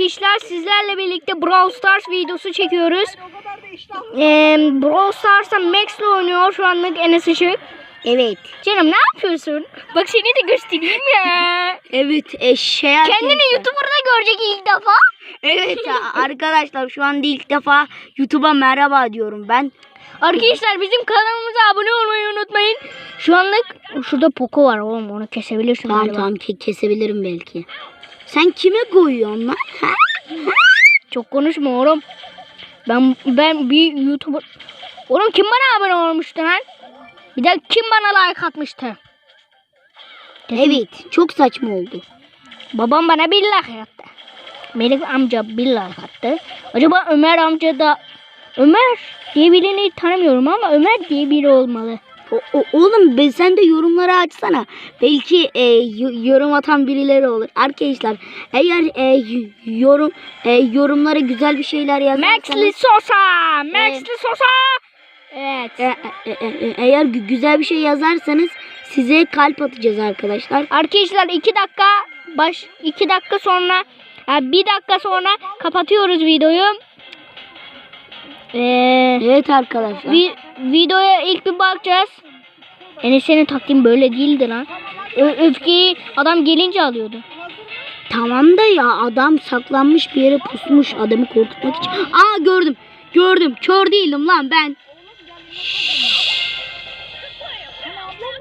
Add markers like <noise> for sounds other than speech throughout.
arkadaşlar sizlerle birlikte Brawl Stars videosu çekiyoruz. Ee, Brawl Stars'ta Max'le oynuyor şu anlık Enes Işık. Evet. Canım ne yapıyorsun? Bak seni de göstereyim ya. <laughs> Evet eşeğe Kendini YouTuber'da görecek ilk defa. Evet <laughs> arkadaşlar şu anda ilk defa YouTube'a merhaba diyorum ben. Arkadaşlar bizim kanalımıza abone olmayı unutmayın. Şu anlık şurada Poco var oğlum onu kesebilirsin Tamam galiba. tamam ke- kesebilirim belki. Sen kime koyuyorsun lan? Ha? Çok konuşma oğlum. Ben ben bir YouTuber... Oğlum kim bana abone olmuştu lan? Bir de kim bana like atmıştı? Evet çok saçma oldu. Babam bana bir like attı. Melek amca bir like attı. Acaba Ömer amca da... Ömer diye birini tanımıyorum ama Ömer diye biri olmalı. O, o- oğlum be, sen de yorumları açsana. Belki e, yorum atan birileri olur. Arkadaşlar eğer e, yorum e, yorumlara güzel bir şeyler yazarsanız Maxli Sosa! Maxli Sosa! Evet. e, e, e, e, eğer gü- güzel bir şey yazarsanız size kalp atacağız arkadaşlar. Arkadaşlar iki dakika baş iki dakika sonra ha, bir dakika sonra kapatıyoruz videoyu. Ee, Evet arkadaşlar. vi- videoya ilk bir bakacağız. Yani senin taktiğin böyle değildi lan. Ö- öfkeyi adam gelince alıyordu. Tamam da ya adam saklanmış bir yere pusmuş adamı korkutmak için. Aa gördüm. Gördüm. Kör değilim lan ben.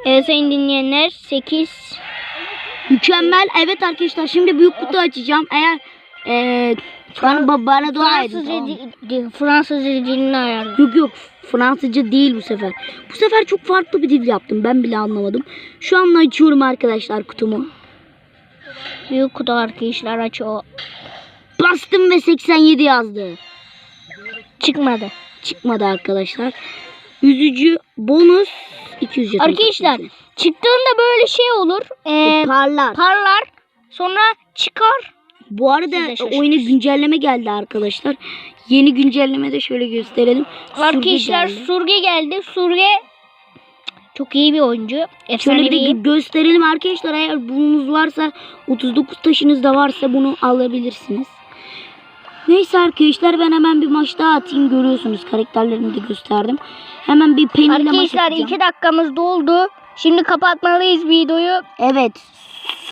Evet sayın dinleyenler 8 Mükemmel. Evet arkadaşlar şimdi büyük kutu açacağım. Eğer eee bana, ba- bana dua edin. Fransızca, tamam di- Fransızca dilini ayarlı. Yok yok Fransızca değil bu sefer. Bu sefer çok farklı bir dil yaptım. Ben bile anlamadım. Şu an açıyorum arkadaşlar kutumu. Büyük kutu arkadaşlar açıyor. Bastım ve 87 yazdı. Çıkmadı. Çıkmadı arkadaşlar. Yüzücü bonus 200 jeton Arkadaşlar çıktığında böyle şey olur. Ee, parlar. parlar. Sonra çıkar. Bu arada de oyuna güncelleme geldi arkadaşlar. Yeni güncellemede şöyle gösterelim. Surge Arkadaşlar geldi. Surge geldi. Surge çok iyi bir oyuncu. Şöyle Efsane bir de gö- gösterelim arkadaşlar. Eğer bununuz varsa 39 taşınız da varsa bunu alabilirsiniz. Neyse arkadaşlar ben hemen bir maç daha atayım. Görüyorsunuz karakterlerimi de gösterdim. Hemen bir peynirle maç Arkadaşlar atacağım. 2 dakikamız doldu. Şimdi kapatmalıyız videoyu. Evet